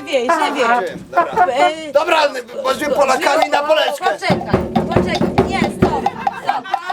żywiej, żywiej. Dobra, e, Dobra bądźmy Polakami na no, no, Poleczkę. Poczekaj.